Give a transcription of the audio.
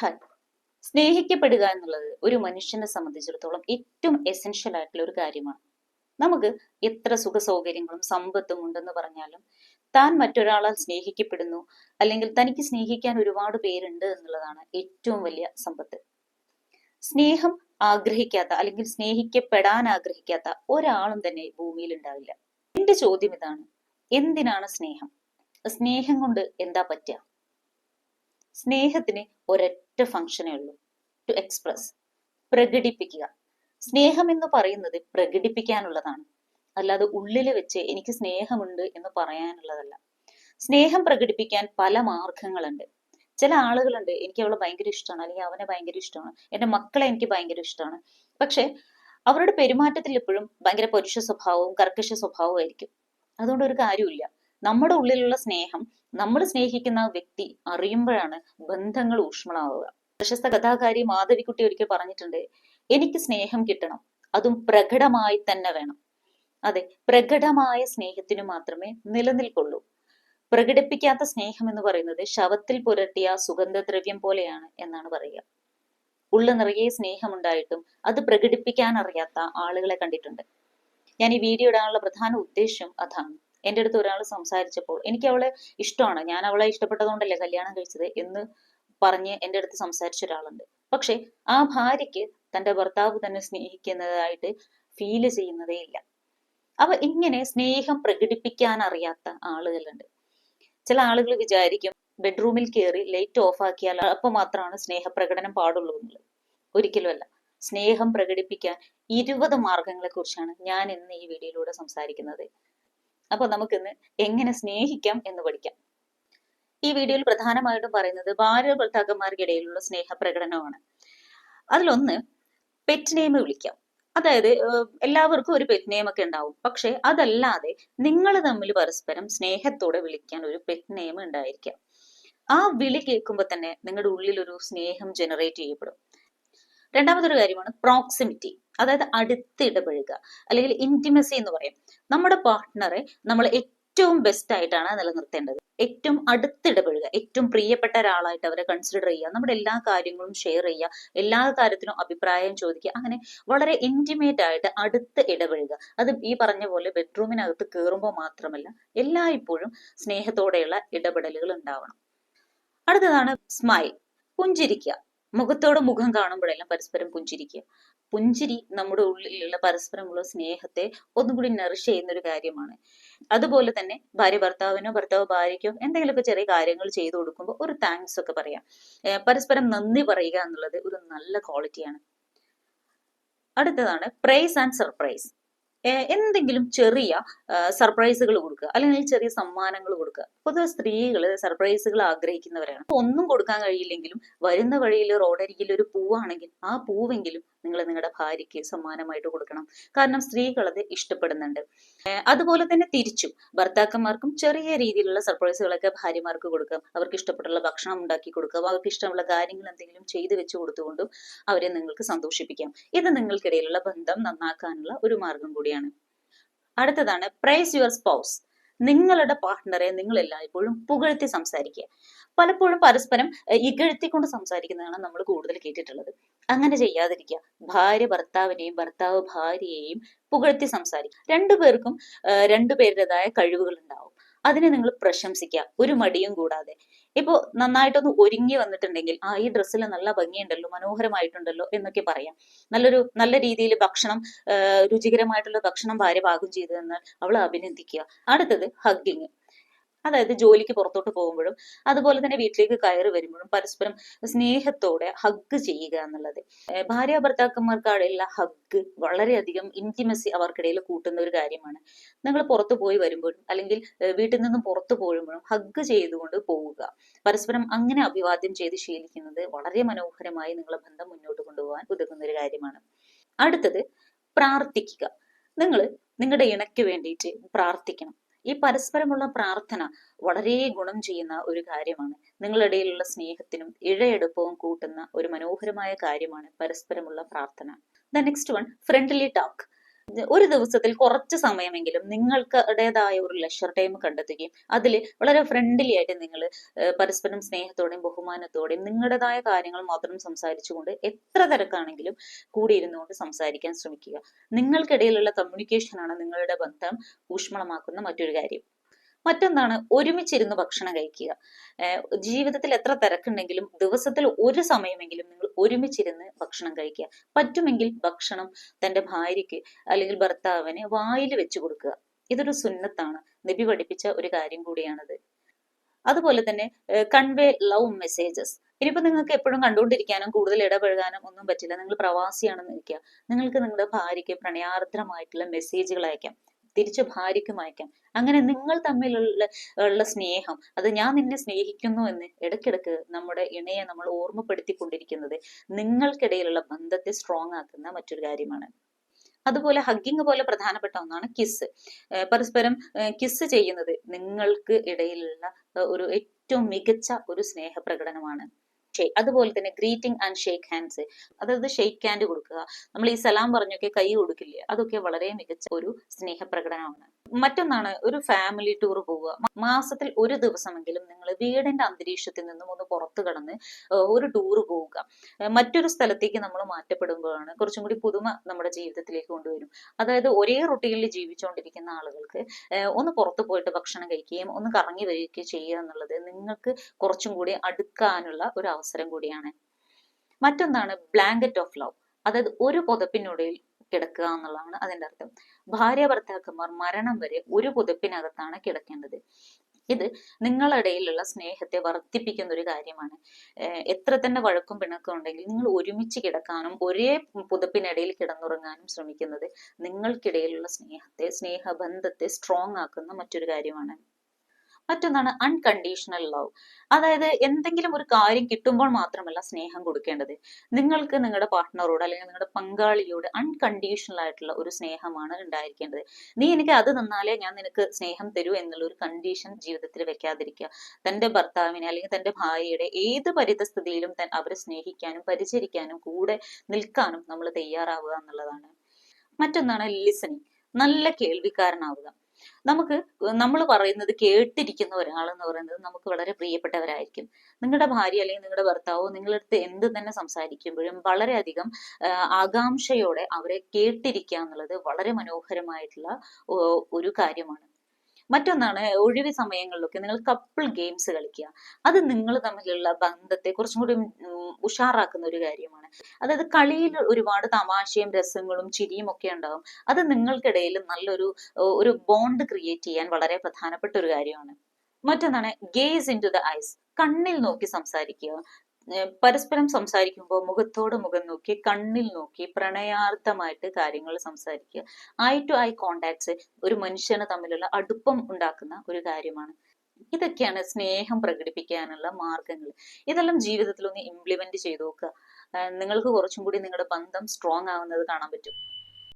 Hi സ്നേഹിക്കപ്പെടുക എന്നുള്ളത് ഒരു മനുഷ്യനെ സംബന്ധിച്ചിടത്തോളം ഏറ്റവും എസെൻഷ്യൽ ആയിട്ടുള്ള ഒരു കാര്യമാണ്. നമുക്ക് എത്ര സുഖ സൗകര്യങ്ങളും സമ്പത്തും ഉണ്ടെന്ന് പറഞ്ഞാലും താൻ മറ്റൊരാളാൽ സ്നേഹിക്കപ്പെടുന്നു അല്ലെങ്കിൽ തനിക്ക് സ്നേഹിക്കാൻ ഒരുപാട് പേരുണ്ട് എന്നുള്ളതാണ് ഏറ്റവും വലിയ സമ്പത്ത്. സ്നേഹം ആഗ്രഹിക്കാത്ത അല്ലെങ്കിൽ സ്നേഹിക്കപ്പെടാൻ ആഗ്രഹിക്കാത്ത ഒരാളും തന്നെ ഭൂമിയിൽ ഉണ്ടാവില്ല. എന്റെ ചോദ്യം ഇതാണ് എന്തിനാണ് സ്നേഹം? സ്നേഹം കൊണ്ട് എന്താ പറ്റുക? സ്നേഹത്തിന് ഒരൊറ്റ ഫംഗ്ഷനേ ഉള്ളൂ. ടു എക്സ്പ്രസ് പ്രകടിപ്പിക്കുക. സ്നേഹം എന്ന് പറയുന്നത് പ്രകടിപ്പിക്കാനുള്ളതാണ്. അല്ലാതെ ഉള്ളിൽ വെച്ച് എനിക്ക് സ്നേഹമുണ്ട് എന്ന് പറയാനുള്ളതല്ല. സ്നേഹം പ്രകടിപ്പിക്കാൻ പല മാർഗങ്ങളുണ്ട്. ചില ആളുകളുണ്ട് എനിക്ക് അവളെ ഭയങ്കര ഇഷ്ടമാണ് അല്ലെങ്കിൽ അവനെ ഭയങ്കര ഇഷ്ടമാണ് എന്റെ മക്കളെ എനിക്ക് ഭയങ്കര ഇഷ്ടമാണ്. പക്ഷെ അവരുടെ പെരുമാറ്റത്തിൽ എപ്പോഴും ഭയങ്കര പരുഷ സ്വഭാവവും കർക്കശ സ്വഭാവവും ആയിരിക്കും. അതുകൊണ്ട് ഒരു കാര്യമില്ല നമ്മുടെ ഉള്ളിലുള്ള സ്നേഹം നമ്മൾ സ്നേഹിക്കുന്ന വ്യക്തി അറിയുമ്പോഴാണ് ബന്ധങ്ങൾ ഊഷ്മളമാവുക. പ്രശസ്ത കഥാകാരി മാധവിക്കുട്ടി ഒരിക്കൽ പറഞ്ഞിട്ടുണ്ട് എനിക്ക് സ്നേഹം കിട്ടണം അതും പ്രകടമായി തന്നെ വേണം. അതെ പ്രകടമായ സ്നേഹത്തിനു മാത്രമേ നിലനിൽക്കുള്ളൂ. പ്രകടിപ്പിക്കാത്ത സ്നേഹം എന്ന് പറയുന്നത് ശവത്തിൽ പുരട്ടിയ സുഗന്ധദ്രവ്യം പോലെയാണ് എന്നാണ് പറയുക. ഉള്ള നിറയെ സ്നേഹമുണ്ടായിട്ടും അത് പ്രകടിപ്പിക്കാൻ അറിയാത്ത ആളുകളെ കണ്ടിട്ടുണ്ട്. ഞാൻ ഈ വീഡിയോ ഇടാനുള്ള പ്രധാന ഉദ്ദേശം അതാണ്. എന്റെ അടുത്ത് ഒരാൾ സംസാരിച്ചപ്പോൾ എനിക്ക് അവളെ ഇഷ്ടമാണ്. ഞാൻ അവളെ ഇഷ്ടപ്പെട്ടതുകൊണ്ടല്ലേ കല്യാണം കഴിച്ചത് എന്ന് പറഞ്ഞ് എന്റെ അടുത്ത് സംസാരിച്ച ഒരാളുണ്ട്. പക്ഷെ ആ ഭാര്യയ്ക്ക് തന്റെ ഭർത്താവ് തന്നെ സ്നേഹിക്കുന്നതായിട്ട് ഫീൽ ചെയ്യുന്നതേ ഇല്ല. അവ ഇങ്ങനെ സ്നേഹം പ്രകടിപ്പിക്കാൻ അറിയാത്ത ആളുകളുണ്ട്. ചില ആളുകൾ വിചാരിക്കും ബെഡ്റൂമിൽ കയറി ലൈറ്റ് ഓഫ് ആക്കിയാൽ അപ്പോൾ മാത്രമാണ് സ്നേഹപ്രകടനം പാടുള്ളൂ എന്നുള്ളത്. ഒരിക്കലുമല്ല സ്നേഹം പ്രകടിപ്പിക്കാൻ ഇരുപത് മാർഗങ്ങളെ കുറിച്ചാണ് ഞാൻ ഇന്ന് ഈ വീഡിയോയിലൂടെ സംസാരിക്കുന്നത്. അപ്പൊ നമുക്കിന്ന് എങ്ങനെ സ്നേഹിക്കാം എന്ന് പഠിക്കാം. ഈ വീഡിയോയിൽ പ്രധാനമായിട്ടും പറയുന്നത് ഭാര്യ ഭർത്താക്കന്മാർക്കിടയിലുള്ള സ്നേഹപ്രകടനമാണ്. അതിലൊന്ന് പെറ്റ് നെയിം വിളിക്കാം. അതായത് എല്ലാവർക്കും ഒരു പെറ്റ് നെയിം ഒക്കെ ഉണ്ടാവും. പക്ഷെ അതല്ലാതെ നിങ്ങൾ തമ്മിൽ പരസ്പരം സ്നേഹത്തോടെ വിളിക്കാൻ ഒരു പെറ്റ് നെയിം ഉണ്ടായിരിക്കാം. ആ വിളി കേൾക്കുമ്പോൾ തന്നെ നിങ്ങളുടെ ഉള്ളിൽ ഒരു സ്നേഹം ജനറേറ്റ് ചെയ്യപ്പെടും. രണ്ടാമതൊരു കാര്യമാണ് പ്രോക്സിമിറ്റി അതായത് അടുത്ത് ഇടപഴകുക. അല്ലെങ്കിൽ ഇന്റിമസി എന്ന് പറയും. നമ്മുടെ പാർട്ട്ണറെ നമ്മൾ ഏറ്റവും ബെസ്റ്റ് ആയിട്ടാണ് നിലനിർത്തേണ്ടത്. ഏറ്റവും അടുത്തിടപഴകുക ഏറ്റവും പ്രിയപ്പെട്ട ഒരാളായിട്ട് അവരെ കൺസിഡർ ചെയ്യുക. നമ്മുടെ എല്ലാ കാര്യങ്ങളും ഷെയർ ചെയ്യുക. എല്ലാ കാര്യത്തിനും അഭിപ്രായം ചോദിക്കുക. അങ്ങനെ വളരെ ഇന്റിമേറ്റ് ആയിട്ട് അടുത്ത് ഇടപഴകുക. അത് ഈ പറഞ്ഞ പോലെ ബെഡ്റൂമിനകത്ത് കയറുമ്പോൾ മാത്രമല്ല എല്ലായ്പ്പോഴും സ്നേഹത്തോടെയുള്ള ഇടപെടലുകൾ ഉണ്ടാവണം. അടുത്തതാണ് സ്മൈൽ പുഞ്ചിരിക്കുക. മുഖത്തോട് മുഖം കാണുമ്പോഴെല്ലാം പരസ്പരം പുഞ്ചിരിക്കുക. പുഞ്ചിരി നമ്മുടെ ഉള്ളിലുള്ള പരസ്പരമുള്ള സ്നേഹത്തെ ഒന്നും കൂടി നറിഷ് ചെയ്യുന്ന ഒരു കാര്യമാണ്. അതുപോലെ തന്നെ ഭാര്യ ഭർത്താവിനോ ഭർത്താവ് ഭാര്യയ്ക്കോ എന്തെങ്കിലുമൊക്കെ ചെറിയ കാര്യങ്ങൾ ചെയ്തു കൊടുക്കുമ്പോൾ ഒരു താങ്ക്സ് ഒക്കെ പറയാം. പരസ്പരം നന്ദി പറയുക എന്നുള്ളത് ഒരു നല്ല ക്വാളിറ്റിയാണ് അടുത്തതാണ് പ്രൈസ് ആൻഡ് സർപ്രൈസ് എന്തെങ്കിലും ചെറിയ സർപ്രൈസുകൾ കൊടുക്കുക. അല്ലെങ്കിൽ ചെറിയ സമ്മാനങ്ങൾ കൊടുക്കുക. പൊതുവെ സ്ത്രീകൾ സർപ്രൈസുകൾ ആഗ്രഹിക്കുന്നവരാണ്. ഒന്നും കൊടുക്കാൻ കഴിയില്ലെങ്കിലും വരുന്ന വഴിയിൽ റോഡരികിൽ ഒരു പൂവാണെങ്കിൽ ആ പൂവെങ്കിലും നിങ്ങൾ നിങ്ങളുടെ ഭാര്യയ്ക്ക് സമ്മാനമായിട്ട് കൊടുക്കണം. കാരണം സ്ത്രീകൾ അത് ഇഷ്ടപ്പെടുന്നുണ്ട്. അതുപോലെ തന്നെ തിരിച്ചും ഭർത്താക്കന്മാർക്കും ചെറിയ രീതിയിലുള്ള സർപ്രൈസുകളൊക്കെ ഭാര്യമാർക്ക് കൊടുക്കാം. അവർക്ക് ഇഷ്ടപ്പെട്ടുള്ള ഭക്ഷണം ഉണ്ടാക്കി കൊടുക്കാം. അവർക്ക് ഇഷ്ടമുള്ള കാര്യങ്ങൾ എന്തെങ്കിലും ചെയ്തു വെച്ച് കൊടുത്തുകൊണ്ടും അവരെ നിങ്ങൾക്ക് സന്തോഷിപ്പിക്കാം. ഇത് നിങ്ങൾക്കിടയിലുള്ള ബന്ധം നന്നാക്കാനുള്ള ഒരു മാർഗം കൂടിയാണ്. അടുത്തതാണ് പ്രൈസ് യുവർ സ്പൗസ് നിങ്ങളുടെ പാർട്ട്ണറെ നിങ്ങൾ എല്ലായ്പ്പോഴും പുകഴ്ത്തി സംസാരിക്കുക. പലപ്പോഴും പരസ്പരം ഇകഴ്ത്തിക്കൊണ്ട് സംസാരിക്കുന്നതാണ് നമ്മൾ കൂടുതൽ കേട്ടിട്ടുള്ളത്. അങ്ങനെ ചെയ്യാതിരിക്കുക. ഭാര്യ ഭർത്താവിനെയും ഭർത്താവ് ഭാര്യയെയും പുകഴ്ത്തി സംസാരിക്കുക. രണ്ടുപേർക്കും രണ്ടുപേരുടേതായ കഴിവുകൾ ഉണ്ടാവും. അതിനെ നിങ്ങൾ പ്രശംസിക്കുക. ഒരു മടിയും കൂടാതെ. ഇപ്പോ നന്നായിട്ടൊന്ന് ഒരുങ്ങി വന്നിട്ടുണ്ടെങ്കിൽ ആ ഈ ഡ്രസ്സിൽ നല്ല ഭംഗിയുണ്ടല്ലോ മനോഹരമായിട്ടുണ്ടല്ലോ എന്നൊക്കെ പറയാം. നല്ലൊരു നല്ല രീതിയിൽ ഭക്ഷണം രുചികരമായിട്ടുള്ള ഭക്ഷണം ഭാര്യ പാകം ചെയ്തു തന്നാൽ അവളെ അഭിനന്ദിക്കുക. അടുത്തത് ഹഗ്ഗിങ് അതായത് ജോലിക്ക് പുറത്തോട്ട് പോകുമ്പോഴും അതുപോലെ തന്നെ വീട്ടിലേക്ക് കയറി വരുമ്പോഴും പരസ്പരം സ്നേഹത്തോടെ ഹഗ് ചെയ്യുക എന്നുള്ളത്. ഭാര്യ ഭർത്താക്കന്മാർക്കിടയിലുള്ള ഹഗ് വളരെയധികം ഇന്റിമസി അവർക്കിടയിൽ കൂട്ടുന്ന ഒരു കാര്യമാണ്. നിങ്ങൾ പുറത്തു പോയി വരുമ്പോഴും അല്ലെങ്കിൽ വീട്ടിൽ നിന്നും പുറത്തു പോകുമ്പോഴും ഹഗ് ചെയ്തുകൊണ്ട് പോവുക. പരസ്പരം അങ്ങനെ അഭിവാദ്യം ചെയ്ത് ശീലിക്കുന്നത് വളരെ മനോഹരമായി നിങ്ങളെ ബന്ധം മുന്നോട്ട് കൊണ്ടുപോകാൻ ഉതകുന്ന ഒരു കാര്യമാണ്. അടുത്തത് പ്രാർത്ഥിക്കുക. നിങ്ങൾ നിങ്ങളുടെ ഇണയ്ക്ക് വേണ്ടിയിട്ട് പ്രാർത്ഥിക്കണം. ഈ പരസ്പരമുള്ള പ്രാർത്ഥന വളരെ ഗുണം ചെയ്യുന്ന ഒരു കാര്യമാണ്. നിങ്ങളിടയിലുള്ള സ്നേഹത്തിനും ഇഴയെടുപ്പവും കൂട്ടുന്ന ഒരു മനോഹരമായ കാര്യമാണ് പരസ്പരമുള്ള പ്രാർത്ഥന. The next one friendly talk ഒരു ദിവസത്തിൽ കുറച്ച് സമയമെങ്കിലും നിങ്ങൾക്കുടേതായ ഒരു ലെഷർ ടൈം കണ്ടെത്തുകയും അതിൽ വളരെ ഫ്രണ്ട്ലി ആയിട്ട് നിങ്ങൾ പരസ്പരം സ്നേഹത്തോടെയും ബഹുമാനത്തോടെയും നിങ്ങളുടേതായ കാര്യങ്ങൾ മാത്രം സംസാരിച്ചുകൊണ്ട് എത്ര തിരക്കാണെങ്കിലും കൂടിയിരുന്നുകൊണ്ട് സംസാരിക്കാൻ ശ്രമിക്കുക. നിങ്ങൾക്കിടയിലുള്ള കമ്മ്യൂണിക്കേഷൻ ആണ് നിങ്ങളുടെ ബന്ധം ഊഷ്മളമാക്കുന്ന മറ്റൊരു കാര്യം. മറ്റൊന്നാണ് ഒരുമിച്ചിരുന്ന് ഭക്ഷണം കഴിക്കുക. ജീവിതത്തിൽ എത്ര തിരക്കുണ്ടെങ്കിലും ദിവസത്തിൽ ഒരു സമയമെങ്കിലും നിങ്ങൾ ഒരുമിച്ചിരുന്ന് ഭക്ഷണം കഴിക്കുക. പറ്റുമെങ്കിൽ ഭക്ഷണം തന്റെ ഭാര്യയ്ക്ക് അല്ലെങ്കിൽ ഭർത്താവിന് വായിൽ വെച്ചു കൊടുക്കുക. ഇതൊരു സുന്നത്താണ്. നബി പഠിപ്പിച്ച ഒരു കാര്യം കൂടിയാണത്. അതുപോലെ തന്നെ കൺവേ ലവ് മെസ്സേജസ് ഇനിയിപ്പോൾ നിങ്ങൾക്ക് എപ്പോഴും കണ്ടുകൊണ്ടിരിക്കാനും കൂടുതൽ ഇടപഴകാനും ഒന്നും പറ്റില്ല. നിങ്ങൾ പ്രവാസിയാണെന്ന് ഇരിക്കുക നിങ്ങൾക്ക് നിങ്ങളുടെ ഭാര്യയ്ക്ക് പ്രണയാർദ്രമായിട്ടുള്ള മെസ്സേജുകൾ അയക്കാം. തിരിച്ച് ഭാര്യയ്ക്കും അയക്കാം അങ്ങനെ നിങ്ങൾ തമ്മിലുള്ള ഉള്ള സ്നേഹം അത് ഞാൻ നിന്നെ സ്നേഹിക്കുന്നു എന്ന് ഇടയ്ക്കിടയ്ക്ക് നമ്മുടെ ഇണയെ നമ്മൾ ഓർമ്മപ്പെടുത്തിക്കൊണ്ടിരിക്കുന്നത് നിങ്ങൾക്കിടയിലുള്ള ബന്ധത്തെ സ്ട്രോങ് ആക്കുന്ന മറ്റൊരു കാര്യമാണ്. അതുപോലെ ഹഗ്ഗിങ് പോലെ പ്രധാനപ്പെട്ട ഒന്നാണ് കിസ് പരസ്പരം കിസ് ചെയ്യുന്നത് നിങ്ങൾക്ക് ഇടയിലുള്ള ഒരു ഏറ്റവും മികച്ച ഒരു സ്നേഹപ്രകടനമാണ്. ഷേ- അതുപോലെ തന്നെ ഗ്രീറ്റിംഗ് ആൻഡ് ഷേക്ക് ഹാൻഡ്സ് അതായത് ഷേക്ക് ഹാൻഡ് കൊടുക്കുക. നമ്മൾ ഈ സലാം പറഞ്ഞൊക്കെ കൈ കൊടുക്കില്ലേ? അതൊക്കെ വളരെ മികച്ച ഒരു സ്നേഹപ്രകടനമാണ്. മറ്റൊന്നാണ് ഒരു ഫാമിലി ടൂർ പോവുക. മാസത്തിൽ ഒരു ദിവസമെങ്കിലും നിങ്ങൾ വീടിന്റെ അന്തരീക്ഷത്തിൽ നിന്നും ഒന്ന് പുറത്തു കടന്ന് ഒരു ടൂർ പോവുക. മറ്റൊരു സ്ഥലത്തേക്ക് നമ്മൾ മാറ്റപ്പെടുമ്പോഴാണ് കുറച്ചും കൂടി പുതുമ നമ്മുടെ ജീവിതത്തിലേക്ക് കൊണ്ടുവരും. അതായത് ഒരേ റൊട്ടീനിൽ ജീവിച്ചുകൊണ്ടിരിക്കുന്ന ആളുകൾക്ക് ഒന്ന് പുറത്തു പോയിട്ട് ഭക്ഷണം കഴിക്കുകയും ഒന്ന് കറങ്ങി വരികയൊക്കെ ചെയ്യുക എന്നുള്ളത് നിങ്ങൾക്ക് കുറച്ചും കൂടി അടുക്കാനുള്ള ഒരു അവസരം കൂടിയാണ്. മറ്റൊന്നാണ് ബ്ലാങ്കറ്റ് ഓഫ് ലവ് അതായത് ഒരു പുതപ്പിനുള്ളിൽ കിടക്കുക എന്നുള്ളതാണ് അതിന്റെ അർത്ഥം. ഭാര്യ ഭർത്താക്കന്മാർ മരണം വരെ ഒരു പുതപ്പിനകത്താണ് കിടക്കേണ്ടത്. ഇത് നിങ്ങളിടയിലുള്ള സ്നേഹത്തെ വർദ്ധിപ്പിക്കുന്ന ഒരു കാര്യമാണ്. എത്ര തന്നെ വഴക്കും പിണക്കും ഉണ്ടെങ്കിൽ നിങ്ങൾ ഒരുമിച്ച് കിടക്കാനും ഒരേ പുതപ്പിനിടയിൽ കിടന്നുറങ്ങാനും ശ്രമിക്കുന്നത് നിങ്ങൾക്കിടയിലുള്ള സ്നേഹത്തെ സ്നേഹബന്ധത്തെ സ്ട്രോങ് ആക്കുന്ന മറ്റൊരു കാര്യമാണ്. മറ്റൊന്നാണ് അൺകണ്ടീഷണൽ ലവ് അതായത് എന്തെങ്കിലും ഒരു കാര്യം കിട്ടുമ്പോൾ മാത്രമല്ല സ്നേഹം കൊടുക്കേണ്ടത്. നിങ്ങൾക്ക് നിങ്ങളുടെ പാർട്ട്ണറോട് അല്ലെങ്കിൽ നിങ്ങളുടെ പങ്കാളിയോട് അൺകണ്ടീഷണൽ ആയിട്ടുള്ള ഒരു സ്നേഹമാണ് ഉണ്ടായിരിക്കേണ്ടത്. നീ എനിക്ക് അത് തന്നാലേ ഞാൻ നിനക്ക് സ്നേഹം തരൂ എന്നുള്ള ഒരു കണ്ടീഷൻ ജീവിതത്തിൽ വെക്കാതിരിക്കുക. തന്റെ ഭർത്താവിനെ അല്ലെങ്കിൽ തന്റെ ഭാര്യയുടെ ഏത് പരിതസ്ഥിതിയിലും അവരെ സ്നേഹിക്കാനും പരിചരിക്കാനും കൂടെ നിൽക്കാനും നമ്മൾ തയ്യാറാവുക എന്നുള്ളതാണ്. മറ്റൊന്നാണ് ലിസണിങ് നല്ല കേൾവിക്കാരനാവുക. നമുക്ക് നമ്മൾ പറയുന്നത് കേട്ടിരിക്കുന്ന ഒരാൾ എന്ന് പറയുന്നത് നമുക്ക് വളരെ പ്രിയപ്പെട്ടവരായിരിക്കും. നിങ്ങളുടെ ഭാര്യ അല്ലെങ്കിൽ നിങ്ങളുടെ ഭർത്താവോ നിങ്ങളുടെ അടുത്ത് എന്ത് തന്നെ സംസാരിക്കുമ്പോഴും വളരെയധികം ആകാംക്ഷയോടെ അവരെ കേട്ടിരിക്കുക എന്നുള്ളത് വളരെ മനോഹരമായിട്ടുള്ള ഒരു കാര്യമാണ്. മറ്റൊന്നാണ് ഒഴിവ് സമയങ്ങളിലൊക്കെ നിങ്ങൾ കപ്പിൾ ഗെയിംസ് കളിക്കുക. അത് നിങ്ങൾ തമ്മിലുള്ള ബന്ധത്തെ കുറച്ചും കൂടി ഉഷാറാക്കുന്ന ഒരു കാര്യമാണ്. അതായത് കളിയിൽ ഒരുപാട് തമാശയും രസങ്ങളും ചിരിയും ഒക്കെ ഉണ്ടാകും അത് നിങ്ങൾക്കിടയിൽ നല്ലൊരു ഒരു ബോണ്ട് ക്രിയേറ്റ് ചെയ്യാൻ വളരെ പ്രധാനപ്പെട്ട ഒരു കാര്യമാണ്. മറ്റൊന്നാണ് gaze into the eyes കണ്ണിൽ നോക്കി സംസാരിക്കുക. പരസ്പരം സംസാരിക്കുമ്പോൾ മുഖത്തോട് മുഖം നോക്കി കണ്ണിൽ നോക്കി പ്രണയാർത്ഥമായിട്ട് കാര്യങ്ങൾ സംസാരിക്കുക. ഐ ടു ഐ കോണ്ടാക്ട്സ് ഒരു മനുഷ്യന് തമ്മിലുള്ള അടുപ്പം ഉണ്ടാക്കുന്ന ഒരു കാര്യമാണ്. ഇതൊക്കെയാണ് സ്നേഹം പ്രകടിപ്പിക്കാനുള്ള മാർഗങ്ങൾ. ഇതെല്ലാം ജീവിതത്തിൽ ഒന്ന് ഇംപ്ലിമെന്റ് ചെയ്തു നോക്കുക. നിങ്ങൾക്ക് കുറച്ചും കൂടി നിങ്ങളുടെ ബന്ധം സ്ട്രോങ് ആവുന്നത് കാണാൻ പറ്റും.